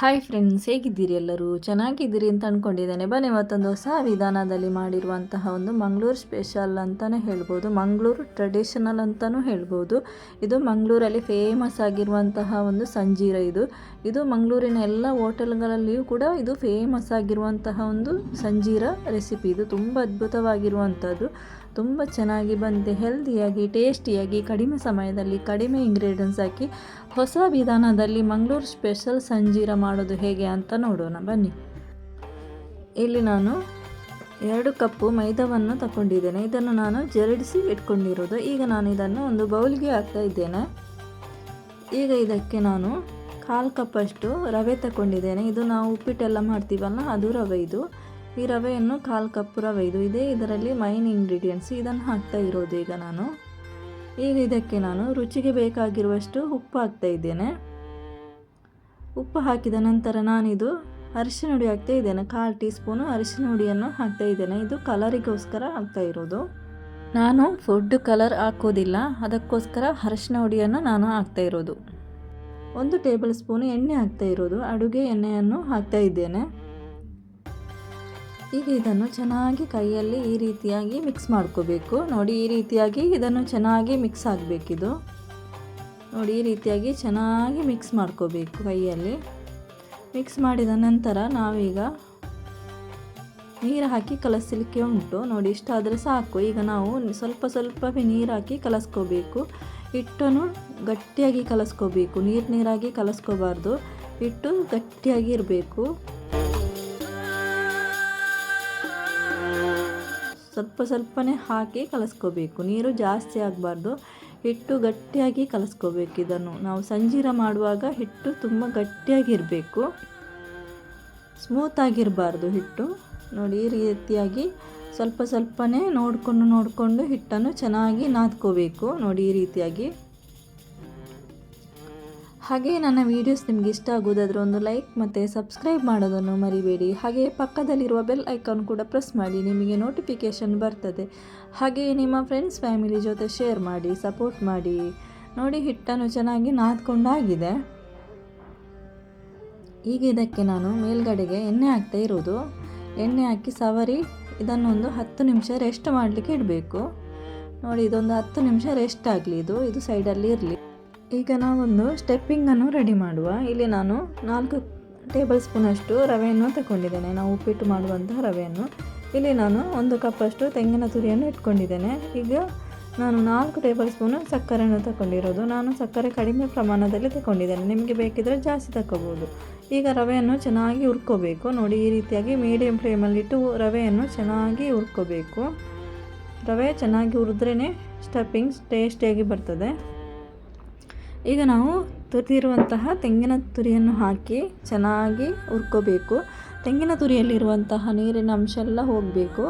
Hi friends ಹೇಗಿದ್ದೀರಿ ಎಲ್ಲರೂ? ಚೆನ್ನಾಗಿದ್ದೀರಿ ಅಂತ ಅಂದ್ಕೊಂಡಿದ್ದೇನೆ ಬನ್ನಿ, ಮತ್ತೊಂದು ಹೊಸ ವಿಧಾನದಲ್ಲಿ ಮಾಡಿರುವಂತಹ ಒಂದು ಮಂಗಳೂರು ಸ್ಪೆಷಲ್ ಅಂತಲೇ ಹೇಳ್ಬೋದು. ಮಂಗಳೂರು ಟ್ರೆಡಿಷನಲ್ ಅಂತಲೂ ಹೇಳ್ಬೋದು. ಇದು ಮಂಗಳೂರಲ್ಲಿ ಫೇಮಸ್ ಆಗಿರುವಂತಹ ಒಂದು ಸಂಜೀರ ಇದು. ಇದು ಮಂಗಳೂರಿನ ಎಲ್ಲ ಹೋಟೆಲ್ಗಳಲ್ಲಿಯೂ ಕೂಡ ಇದು ಫೇಮಸ್ ಆಗಿರುವಂತಹ ಒಂದು ಸಂಜೀರ ರೆಸಿಪಿ ಇದು ತುಂಬ ಅದ್ಭುತವಾಗಿರುವಂಥದ್ದು. ತುಂಬ ಚೆನ್ನಾಗಿ ಬಂದಿದೆ. ಹೆಲ್ದಿಯಾಗಿ ಟೇಸ್ಟಿಯಾಗಿ ಕಡಿಮೆ ಸಮಯದಲ್ಲಿ ಕಡಿಮೆ ಇಂಗ್ರೀಡಿಯೆಂಟ್ಸ್ ಹಾಕಿ ಹೊಸ ವಿಧಾನದಲ್ಲಿ ಮಂಗಳೂರು ಸ್ಪೆಷಲ್ ಸಂಜೀರ ಮಾಡೋದು ಹೇಗೆ ಅಂತ ನೋಡೋಣ. ಬನ್ನಿ. ಇಲ್ಲಿ ನಾನು ಎರಡು ಕಪ್ಪು ಮೈದಾವನ್ನು ತಗೊಂಡಿದ್ದೇನೆ ಇದನ್ನು ನಾನು ಜರಡಿಸಿ ಇಟ್ಕೊಂಡಿರೋದು. ಈಗ ನಾನು ಇದನ್ನು ಒಂದು ಬೌಲ್ಗೆ ಹಾಕ್ತಾ ಇದ್ದೇನೆ. ಈಗ ಇದಕ್ಕೆ ನಾನು ಕಾಲು ಕಪ್ಪಷ್ಟು ರವೆ ತಗೊಂಡಿದ್ದೇನೆ ಇದು ನಾವು ಉಪ್ಪಿಟ್ಟೆಲ್ಲ ಮಾಡ್ತೀವಲ್ಲ, ಅದು ರವೆ ಇದು. ಈ ರವೆಯನ್ನು ಕಾಲು ಕಪ್ ರವೆ ಇದು. ಇದೆ ಇದರಲ್ಲಿ ಮೈನ್ ಇಂಗ್ರೀಡಿಯೆಂಟ್ಸ್ ಇದನ್ನು ಹಾಕ್ತಾ ಇರೋದು ಈಗ ನಾನು. ಈಗ ಇದಕ್ಕೆ ನಾನು ರುಚಿಗೆ ಬೇಕಾಗಿರುವಷ್ಟು ಉಪ್ಪು ಹಾಕ್ತಾ ಇದ್ದೇನೆ. ಉಪ್ಪು ಹಾಕಿದ ನಂತರ ನಾನಿದು ಅರಿಶಿನ ಹುಡಿ ಹಾಕ್ತಾ ಇದ್ದೇನೆ. ಕಾಲು ಟೀ ಸ್ಪೂನು ಅರಿಶಿನ ಹುಡಿಯನ್ನು ಹಾಕ್ತಾ ಇದ್ದೇನೆ. ಇದು ಕಲರಿಗೋಸ್ಕರ ಹಾಕ್ತಾ ಇರೋದು. ನಾನು ಫುಡ್ ಕಲರ್ ಹಾಕೋದಿಲ್ಲ. ಅದಕ್ಕೋಸ್ಕರ ಅರಿಶಿನ ಹುಡಿಯನ್ನು ನಾನು ಹಾಕ್ತಾ ಇರೋದು. ಒಂದು ಟೇಬಲ್ ಸ್ಪೂನು ಎಣ್ಣೆ ಹಾಕ್ತಾ ಇರೋದು. ಅಡುಗೆ ಎಣ್ಣೆಯನ್ನು ಹಾಕ್ತಾ ಇದ್ದೇನೆ. ಈಗ ಇದನ್ನು ಚೆನ್ನಾಗಿ ಕೈಯಲ್ಲಿ ಈ ರೀತಿಯಾಗಿ ಮಿಕ್ಸ್ ಮಾಡ್ಕೋಬೇಕು. ನೋಡಿ, ಈ ರೀತಿಯಾಗಿ ಇದನ್ನು ಚೆನ್ನಾಗಿ ಮಿಕ್ಸ್ ಆಗಬೇಕಿದು. ನೋಡಿ, ಈ ರೀತಿಯಾಗಿ ಚೆನ್ನಾಗಿ ಮಿಕ್ಸ್ ಮಾಡ್ಕೋಬೇಕು ಕೈಯಲ್ಲಿ. ಮಿಕ್ಸ್ ಮಾಡಿದ ನಂತರ ನಾವೀಗ ನೀರು ಹಾಕಿ ಕಲಸಲಿಕ್ಕೆ ಉಂಟು. ನೋಡಿ, ಇಷ್ಟಾದರೆ ಸಾಕು. ಈಗ ನಾವು ಸ್ವಲ್ಪ ಸ್ವಲ್ಪವೇ ನೀರು ಹಾಕಿ ಕಲಸ್ಕೋಬೇಕು. ಹಿಟ್ಟನ್ನು ಗಟ್ಟಿಯಾಗಿ ಕಲಸ್ಕೋಬೇಕು. ನೀರು ನೀರಾಗಿ ಕಲಸ್ಕೋಬಾರ್ದು. ಹಿಟ್ಟು ಗಟ್ಟಿಯಾಗಿ ಇರಬೇಕು. ಸ್ವಲ್ಪ ಸ್ವಲ್ಪನೇ ಹಾಕಿ ಕಲಸ್ಕೋಬೇಕು. ನೀರು ಜಾಸ್ತಿ ಆಗಬಾರ್ದು. ಹಿಟ್ಟು ಗಟ್ಟಿಯಾಗಿ ಕಲಸ್ಕೋಬೇಕು ಇದನ್ನು. ನಾವು ಸಂಜೀರ ಮಾಡುವಾಗ ಹಿಟ್ಟು ತುಂಬ ಗಟ್ಟಿಯಾಗಿರಬೇಕು. ಸ್ಮೂತಾಗಿರಬಾರ್ದು ಹಿಟ್ಟು. ನೋಡಿ, ಈ ರೀತಿಯಾಗಿ ಸ್ವಲ್ಪ ಸ್ವಲ್ಪನೇ ನೋಡಿಕೊಂಡು ನೋಡಿಕೊಂಡು ಹಿಟ್ಟನ್ನು ಚೆನ್ನಾಗಿ ನಾದ್ಕೋಬೇಕು. ನೋಡಿ, ಈ ರೀತಿಯಾಗಿ. ಹಾಗೆ ನನ್ನ ವೀಡಿಯೋಸ್ ನಿಮಗೆ ಇಷ್ಟ ಆಗೋದಾದರೆ ಒಂದು ಲೈಕ್ ಮತ್ತು ಸಬ್ಸ್ಕ್ರೈಬ್ ಮಾಡೋದನ್ನು ಮರಿಬೇಡಿ. ಹಾಗೆ ಪಕ್ಕದಲ್ಲಿರುವ ಬೆಲ್ ಐಕಾನ್ ಕೂಡ ಪ್ರೆಸ್ ಮಾಡಿ, ನಿಮಗೆ ನೋಟಿಫಿಕೇಷನ್ ಬರ್ತದೆ. ಹಾಗೆ ನಿಮ್ಮ ಫ್ರೆಂಡ್ಸ್ ಫ್ಯಾಮಿಲಿ ಜೊತೆ ಶೇರ್ ಮಾಡಿ ಸಪೋರ್ಟ್ ಮಾಡಿ. ನೋಡಿ, ಹಿಟ್ಟನ್ನು ಚೆನ್ನಾಗಿ ನಾದ್ಕೊಂಡಾಗಿದೆ. ಈಗ ಇದಕ್ಕೆ ನಾನು ಮೇಲ್ಗಡೆಗೆ ಎಣ್ಣೆ ಹಾಕ್ತಾ ಇರೋದು. ಎಣ್ಣೆ ಹಾಕಿ ಸವರಿ, ಇದನ್ನೊಂದು ಹತ್ತು ನಿಮಿಷ ರೆಸ್ಟ್ ಮಾಡಲಿಕ್ಕೆ ಇಡಬೇಕು. ನೋಡಿ, ಇದೊಂದು ಹತ್ತು ನಿಮಿಷ ರೆಸ್ಟ್ ಆಗಲಿ ಇದು. ಇದು ಸೈಡಲ್ಲಿ ಇರಲಿ. ಈಗ ನಾವೊಂದು ಸ್ಟೆಪ್ಪಿಂಗನ್ನು ರೆಡಿ ಮಾಡುವ. ಇಲ್ಲಿ ನಾನು ನಾಲ್ಕು ಟೇಬಲ್ ಸ್ಪೂನಷ್ಟು ರವೆಯನ್ನು ತಗೊಂಡಿದ್ದೇನೆ ನಾವು ಉಪ್ಪಿಟ್ಟು ಮಾಡುವಂತಹ ರವೆಯನ್ನು. ಇಲ್ಲಿ ನಾನು ಒಂದು ಕಪ್ಪಷ್ಟು ತೆಂಗಿನ ತುರಿಯನ್ನು ಇಟ್ಕೊಂಡಿದ್ದೇನೆ. ಈಗ ನಾನು ನಾಲ್ಕು ಟೇಬಲ್ ಸ್ಪೂನು ಸಕ್ಕರೆಯನ್ನು ತಗೊಂಡಿರೋದು ನಾನು ಸಕ್ಕರೆ ಕಡಿಮೆ ಪ್ರಮಾಣದಲ್ಲಿ ತಗೊಂಡಿದ್ದೇನೆ ನಿಮಗೆ ಬೇಕಿದ್ದರೆ ಜಾಸ್ತಿ ತಗೋಬೋದು ಈಗ ರವೆಯನ್ನು ಚೆನ್ನಾಗಿ ಹುರ್ಕೋಬೇಕು. ನೋಡಿ, ಈ ರೀತಿಯಾಗಿ ಮೀಡಿಯಮ್ ಫ್ಲೇಮಲ್ಲಿಟ್ಟು ರವೆಯನ್ನು ಚೆನ್ನಾಗಿ ಹುರ್ಕೋಬೇಕು. ರವೆ ಚೆನ್ನಾಗಿ ಹುರಿದ್ರೇ ಸ್ಟಫಿಂಗ್ಸ್ ಟೇಸ್ಟಿಯಾಗಿ ಬರ್ತದೆ. ಈಗ ನಾವು ತುರಿದಿರುವಂತಹ ತೆಂಗಿನ ತುರಿಯನ್ನು ಹಾಕಿ ಚೆನ್ನಾಗಿ ಹುರ್ಕೋಬೇಕು. ತೆಂಗಿನ ತುರಿಯಲ್ಲಿರುವಂತಹ ನೀರಿನ ಅಂಶ ಎಲ್ಲ ಹೋಗಬೇಕು.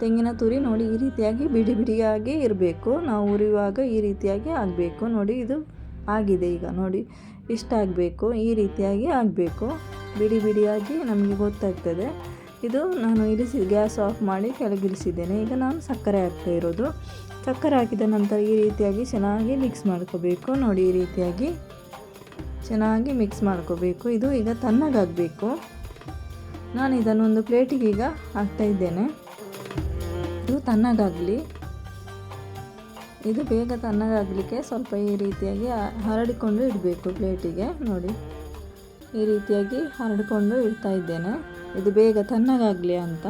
ತೆಂಗಿನ ತುರಿ ನೋಡಿ ಈ ರೀತಿಯಾಗಿ ಬಿಡಿ ಬಿಡಿಯಾಗಿ ಇರಬೇಕು. ನಾವು ಉರಿಯುವಾಗ ಈ ರೀತಿಯಾಗಿ ಆಗಬೇಕು. ನೋಡಿ ಇದು ಆಗಿದೆ ಈಗ. ನೋಡಿ ಇಷ್ಟಾಗಬೇಕು ಈ ರೀತಿಯಾಗಿ ಆಗಬೇಕು. ಬಿಡಿ ಬಿಡಿಯಾಗಿ ನಮಗೆ ಗೊತ್ತಾಗ್ತದೆ. ಇದು ನಾನು ಇಳಿಸಿ ಗ್ಯಾಸ್ ಆಫ್ ಮಾಡಿ ಕೆಳಗಿಳಿಸಿದ್ದೇನೆ ಈಗ ನಾನು ಸಕ್ಕರೆ ಹಾಕ್ತಾ ಇರೋದು. ಸಕ್ಕರೆ ಹಾಕಿದ ನಂತರ ಈ ರೀತಿಯಾಗಿ ಚೆನ್ನಾಗಿ ಮಿಕ್ಸ್ ಮಾಡ್ಕೋಬೇಕು. ನೋಡಿ ಈ ರೀತಿಯಾಗಿ ಚೆನ್ನಾಗಿ ಮಿಕ್ಸ್ ಮಾಡ್ಕೋಬೇಕು. ಇದು ಈಗ ತಣ್ಣಗಾಗಬೇಕು. ನಾನು ಇದನ್ನು ಒಂದು ಪ್ಲೇಟಿಗೆ ಈಗ ಹಾಕ್ತಾ ಇದ್ದೇನೆ. ಇದು ತಣ್ಣಗಾಗಲಿ. ಇದು ಬೇಗ ತಣ್ಣಗಾಗಲಿಕ್ಕೆ ಸ್ವಲ್ಪ ಈ ರೀತಿಯಾಗಿ ಹರಡಿಕೊಂಡು ಇಡಬೇಕು ಪ್ಲೇಟಿಗೆ. ನೋಡಿ, ಈ ರೀತಿಯಾಗಿ ಹರಡಿಕೊಂಡು ಇಡ್ತಾ ಇದ್ದೇನೆ. ಇದು ಬೇಗ ತಣ್ಣಗಾಗಲಿ ಅಂತ.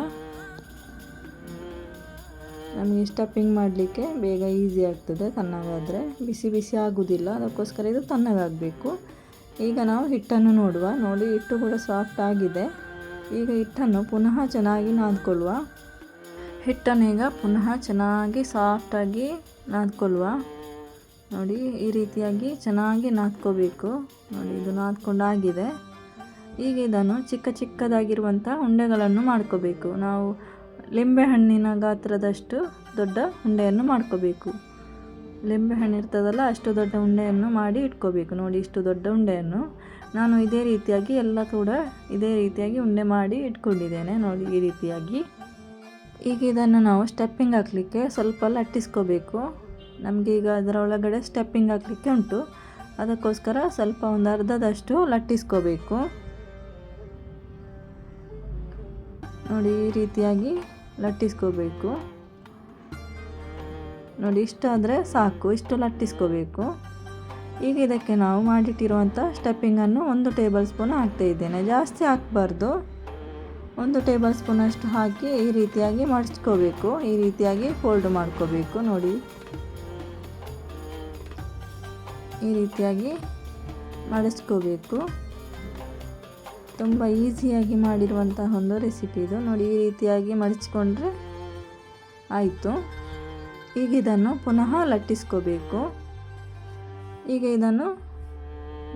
ನಮಗೆ ಸ್ಟಫಿಂಗ್ ಮಾಡಲಿಕ್ಕೆ ಬೇಗ ಈಸಿ ಆಗ್ತದೆ, ತಣ್ಣಗಾದರೆ. ಬಿಸಿ ಬಿಸಿ ಆಗೋದಿಲ್ಲ, ಅದಕ್ಕೋಸ್ಕರ ಇದು ತಣ್ಣಗಾಗಬೇಕು. ಈಗ ನಾವು ಹಿಟ್ಟನ್ನು ನೋಡುವ. ನೋಡಿ, ಹಿಟ್ಟು ಕೂಡ ಸಾಫ್ಟ್ ಆಗಿದೆ. ಈಗ ಹಿಟ್ಟನ್ನು ಪುನಃ ಚೆನ್ನಾಗಿ ನಾದ್ಕೊಳ್ಳುವ. ಹಿಟ್ಟನ್ನು ಈಗ ಪುನಃ ಚೆನ್ನಾಗಿ ಸಾಫ್ಟಾಗಿ ನಾದ್ಕೊಳ್ಳುವ. ನೋಡಿ, ಈ ರೀತಿಯಾಗಿ ಚೆನ್ನಾಗಿ ನಾದ್ಕೋಬೇಕು. ನೋಡಿ, ಇದು ನಾದ್ಕೊಂಡಾಗಿದೆ ಈಗ ಇದನ್ನು ಚಿಕ್ಕ ಚಿಕ್ಕದಾಗಿರುವಂಥ ಉಂಡೆಗಳನ್ನು ಮಾಡ್ಕೋಬೇಕು. ನಾವು ಲಿಂಬೆಹಣ್ಣಿನ ಗಾತ್ರದಷ್ಟು ದೊಡ್ಡ ಉಂಡೆಯನ್ನು ಮಾಡ್ಕೋಬೇಕು. ಲಿಂಬೆಹಣ್ಣು ಇರ್ತದಲ್ಲ, ಅಷ್ಟು ದೊಡ್ಡ ಉಂಡೆಯನ್ನು ಮಾಡಿ ಇಟ್ಕೋಬೇಕು. ನೋಡಿ, ಇಷ್ಟು ದೊಡ್ಡ ಉಂಡೆಯನ್ನು ನಾನು ಇದೇ ರೀತಿಯಾಗಿ ಎಲ್ಲ ಕೂಡ ಇದೇ ರೀತಿಯಾಗಿ ಉಂಡೆ ಮಾಡಿ ಇಟ್ಕೊಂಡಿದ್ದೇನೆ. ನೋಡಿ, ಈ ರೀತಿಯಾಗಿ. ಈಗ ಇದನ್ನು ನಾವು ಸ್ಟೆಪ್ಪಿಂಗ್ ಹಾಕಲಿಕ್ಕೆ ಸ್ವಲ್ಪ ಲಟ್ಟಿಸ್ಕೋಬೇಕು. ನಮಗೆ ಈಗ ಅದರ ಒಳಗಡೆ ಸ್ಟೆಪ್ಪಿಂಗ್ ಹಾಕಲಿಕ್ಕೆ ಉಂಟು. ಅದಕ್ಕೋಸ್ಕರ ಸ್ವಲ್ಪ ಒಂದು ಅರ್ಧದಷ್ಟು ಲಟ್ಟಿಸ್ಕೋಬೇಕು. ನೋಡಿ, ಈ ರೀತಿಯಾಗಿ ಲಟ್ಟಿಸ್ಕೋಬೇಕು. ನೋಡಿ ಇಷ್ಟಾದರೆ ಸಾಕು, ಇಷ್ಟು ಲಟ್ಟಿಸ್ಕೋಬೇಕು. ಈಗ ಇದಕ್ಕೆ ನಾವು ಮಾಡಿಟ್ಟಿರುವಂಥ ಸ್ಟೆಪ್ಪಿಂಗನ್ನು ಒಂದು ಟೇಬಲ್ ಸ್ಪೂನ್ ಹಾಕ್ತಾ ಇದ್ದೇನೆ. ಜಾಸ್ತಿ ಹಾಕಬಾರ್ದು. ಒಂದು ಟೇಬಲ್ ಸ್ಪೂನಷ್ಟು ಹಾಕಿ ಈ ರೀತಿಯಾಗಿ ಮಡಿಸ್ಕೋಬೇಕು. ಈ ರೀತಿಯಾಗಿ ಫೋಲ್ಡ್ ಮಾಡ್ಕೋಬೇಕು. ನೋಡಿ. ಈ ರೀತಿಯಾಗಿ ಮಡಚ್ಕೋಬೇಕು ತುಂಬ ಈಸಿಯಾಗಿ ಮಾಡಿರುವಂತಹ ಒಂದು ರೆಸಿಪಿ ಇದು. ನೋಡಿ, ಈ ರೀತಿಯಾಗಿ ಮಡಚಿಕೊಂಡ್ರೆ ಆಯಿತು. ಈಗ ಇದನ್ನು ಪುನಃ ಲಟ್ಟಿಸ್ಕೋಬೇಕು. ಈಗ ಇದನ್ನು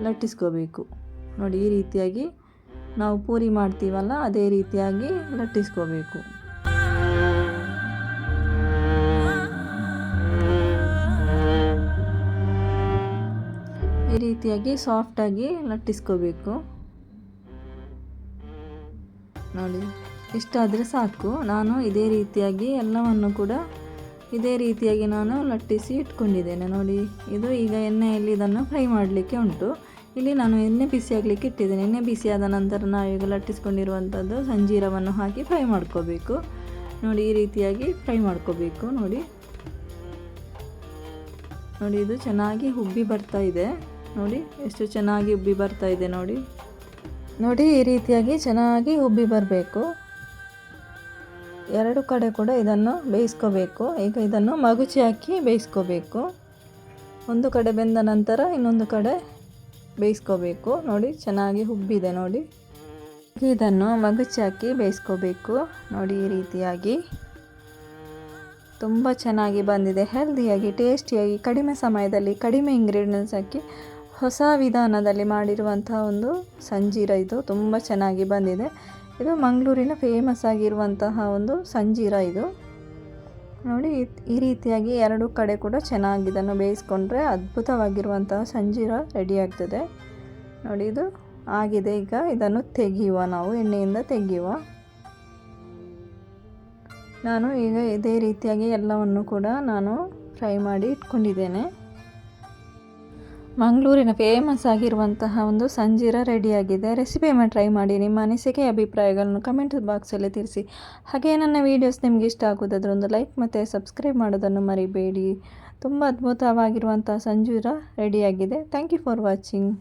ಲಟ್ಟಿಸ್ಕೋಬೇಕು. ನೋಡಿ, ಈ ರೀತಿಯಾಗಿ ನಾವು ಪೂರಿ ಮಾಡ್ತೀವಲ್ಲ, ಅದೇ ರೀತಿಯಾಗಿ ಲಟ್ಟಿಸ್ಕೋಬೇಕು. ಈ ರೀತಿಯಾಗಿ ಸಾಫ್ಟಾಗಿ ಲಟ್ಟಿಸ್ಕೋಬೇಕು. ನೋಡಿ, ಇಷ್ಟಾದರೆ ಸಾಕು. ನಾನು ಇದೇ ರೀತಿಯಾಗಿ ಎಲ್ಲವನ್ನು ಕೂಡ ಇದೇ ರೀತಿಯಾಗಿ ನಾನು ಲಟ್ಟಿಸಿ ಇಟ್ಕೊಂಡಿದ್ದೇನೆ. ನೋಡಿ, ಇದು ಈಗ ಎಣ್ಣೆಯಲ್ಲಿ ಇದನ್ನು ಫ್ರೈ ಮಾಡಲಿಕ್ಕೆ ಉಂಟು. ಇಲ್ಲಿ ನಾನು ಎಣ್ಣೆ ಬಿಸಿ ಆಗಲಿಕ್ಕೆ ಇಟ್ಟಿದ್ದೇನೆ. ಎಣ್ಣೆ ಬಿಸಿ ಆದ ನಂತರ ನಾವೀಗ ಲಟ್ಟಿಸ್ಕೊಂಡಿರುವಂಥದ್ದು ಸಂಜೀರವನ್ನು ಹಾಕಿ ಫ್ರೈ ಮಾಡ್ಕೋಬೇಕು. ನೋಡಿ, ಈ ರೀತಿಯಾಗಿ ಫ್ರೈ ಮಾಡ್ಕೋಬೇಕು. ನೋಡಿ. ನೋಡಿ, ಇದು ಚೆನ್ನಾಗಿ ಉಬ್ಬಿ ಬರ್ತಾ ಇದೆ. ನೋಡಿ, ಎಷ್ಟು ಚೆನ್ನಾಗಿ ಉಬ್ಬಿ ಬರ್ತಾ ಇದೆ ನೋಡಿ. ನೋಡಿ ಈ ರೀತಿಯಾಗಿ ಚೆನ್ನಾಗಿ ಉಬ್ಬಿ ಬರಬೇಕು. ಎರಡು ಕಡೆ ಕೂಡ ಇದನ್ನು ಬೇಯಿಸ್ಕೋಬೇಕು. ಈಗ ಇದನ್ನು ಮಗುಚಿ ಹಾಕಿ ಬೇಯಿಸ್ಕೋಬೇಕು. ಒಂದು ಕಡೆ ಬೆಂದ ನಂತರ ಇನ್ನೊಂದು ಕಡೆ ಬೇಯಿಸ್ಕೋಬೇಕು. ನೋಡಿ ಚೆನ್ನಾಗಿ ಉಬ್ಬಿದೆ ನೋಡಿ. ಇದನ್ನು ಮಗುಚಿ ಹಾಕಿ ಬೇಯಿಸ್ಕೋಬೇಕು. ನೋಡಿ ಈ ರೀತಿಯಾಗಿ. ತುಂಬ ಚೆನ್ನಾಗಿ ಬಂದಿದೆ. ಹೆಲ್ದಿಯಾಗಿ ಟೇಸ್ಟಿಯಾಗಿ ಕಡಿಮೆ ಸಮಯದಲ್ಲಿ ಕಡಿಮೆ ಇಂಗ್ರೀಡಿಯೆಂಟ್ಸ್ ಹಾಕಿ ಹೊಸ ವಿಧಾನದಲ್ಲಿ ಮಾಡಿರುವಂತಹ ಒಂದು ಸಂಜೀರ ಇದು ತುಂಬ ಚೆನ್ನಾಗಿ ಬಂದಿದೆ. ಇದು ಮಂಗಳೂರಿನ ಫೇಮಸ್ ಆಗಿರುವಂತಹ ಒಂದು ಸಂಜೀರ ಇದು. ನೋಡಿ, ಈ ರೀತಿಯಾಗಿ ಎರಡು ಕಡೆ ಕೂಡ ಚೆನ್ನಾಗಿ ಇದನ್ನು ಬೇಯಿಸ್ಕೊಂಡ್ರೆ ಅದ್ಭುತವಾಗಿರುವಂತಹ ಸಂಜೀರ ರೆಡಿ ಆಗ್ತದೆ. ನೋಡಿ, ಇದು ಆಗಿದೆ. ಈಗ ಇದನ್ನು ತೆಗೆಯುವ ನಾವು, ಎಣ್ಣೆಯಿಂದ ತೆಗೆಯುವ. ನಾನು ಈಗ ಇದೇ ರೀತಿಯಾಗಿ ಎಲ್ಲವನ್ನು ಕೂಡ ನಾನು ಫ್ರೈ ಮಾಡಿ ಇಟ್ಕೊಂಡಿದ್ದೇನೆ. ಮಂಗಳೂರಿನ ಫೇಮಸ್ ಆಗಿರುವಂತಹ ಒಂದು ಸಂಜೀರ ರೆಡಿಯಾಗಿದೆ ರೆಸಿಪಿಯನ್ನು ಟ್ರೈ ಮಾಡಿ, ನಿಮ್ಮ ಅನಿಸಿಕೆ, ಅಭಿಪ್ರಾಯಗಳನ್ನು ಕಮೆಂಟ್ ಬಾಕ್ಸಲ್ಲಿ ತಿಳಿಸಿ. ಹಾಗೆ ನನ್ನ ವೀಡಿಯೋಸ್ ನಿಮಗೆ ಇಷ್ಟ ಆಗೋದಾದ್ರೆ ಒಂದು ಲೈಕ್ ಮತ್ತು ಸಬ್ಸ್ಕ್ರೈಬ್ ಮಾಡೋದನ್ನು ಮರಿಬೇಡಿ. ತುಂಬ ಅದ್ಭುತವಾಗಿರುವಂಥ ಸಂಜೀರ ರೆಡಿಯಾಗಿದೆ ಥ್ಯಾಂಕ್ ಯು ಫಾರ್ ವಾಚಿಂಗ್